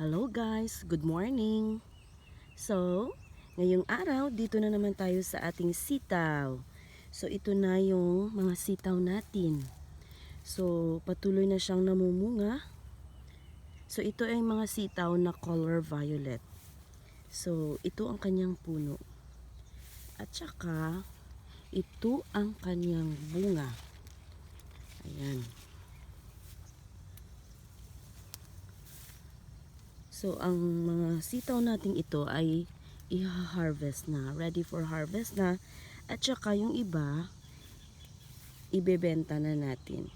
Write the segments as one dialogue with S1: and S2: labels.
S1: Hello guys, good morning. So, ngayong araw dito na naman tayo sa ating sitaw. So ito na yung mga sitaw natin. So patuloy na siyang namumunga. So ito ay mga sitaw na color violet. So ito ang kanyang puno. At saka ito ang kanyang bunga. Ayan. So, ang mga sitaw nating ito ay i-harvest na. Ready for harvest na. At saka yung iba, ibebenta na natin.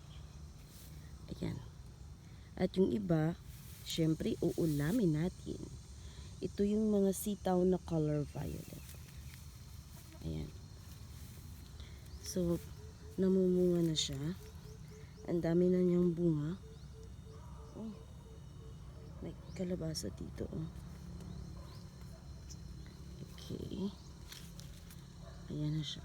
S1: Ayan. At yung iba, syempre, uulamin natin. Ito yung mga sitaw na color violet. Ayan. So, namumunga na siya. Ang dami na niyang bunga. Kalabasa dito. Oh. Okay. Ayan na siya.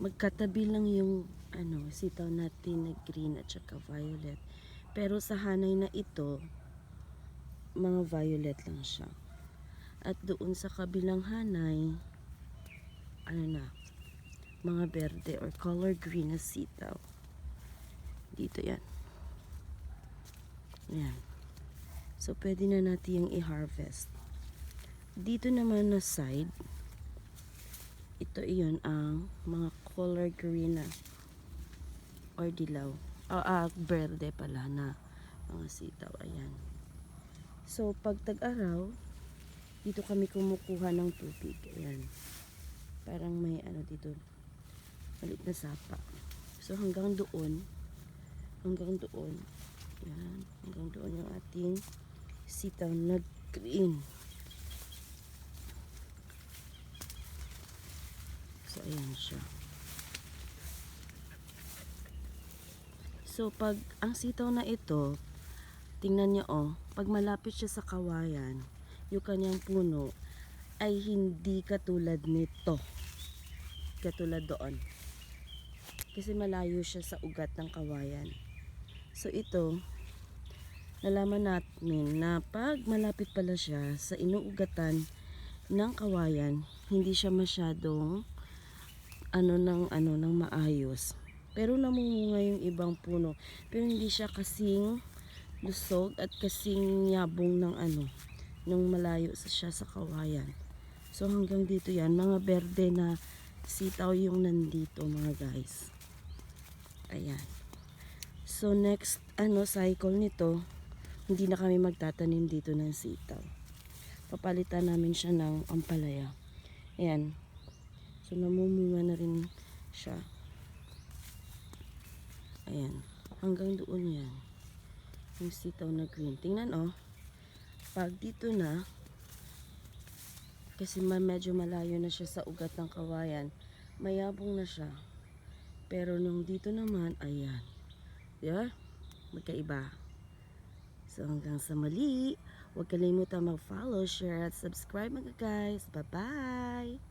S1: Magkatabi lang yung ano, sitaw natin na green at saka violet. Pero sa hanay na ito, mga violet lang siya. At doon sa kabilang hanay, ano na, mga berde or color green na sitaw. Dito yan. Yan. So, pwede na natin yung i-harvest. Dito naman na side, ito iyon ang mga color green na or dilaw. Ah, ah, berde pala na mga sitaw. Ayan. So, pag tag-araw, dito kami kumukuha ng tubig. Ayan. Parang may ano dito, malit na sapa. So, hanggang doon, hanggang doon, yan, hanggang doon yung ating sitaw na green. So, ayan siya. So, pag ang sitaw na ito, tingnan nyo oh, pag malapit siya sa kawayan, yung kanyang puno, ay hindi katulad nito. Katulad doon. Kasi malayo siya sa ugat ng kawayan. So, ito, nalaman natin na pag malapit pala siya sa inuugatan ng kawayan, hindi siya masyadong ano ng ano ng maayos. Pero namumunga yung ibang puno. Pero hindi siya kasing lusog at kasing yabong ng ano, nung malayo sa siya sa kawayan. So hanggang dito yan, mga berde na sitaw yung nandito mga guys. Ayan. So next ano cycle nito, hindi na kami magtatanim dito ng sitaw. Papalitan namin siya ng ampalaya. Ayan. So namumunga na rin siya. Ayan. Hanggang doon yan. Yung sitaw na green. Tingnan oh. Pag dito na, kasi medyo malayo na siya sa ugat ng kawayan, mayabong na siya. Pero nung dito naman, ayan. Yeah? Magkaiba. So hanggang sa mali, huwag kalimutan mag-follow, share at subscribe mga guys. Bye-bye!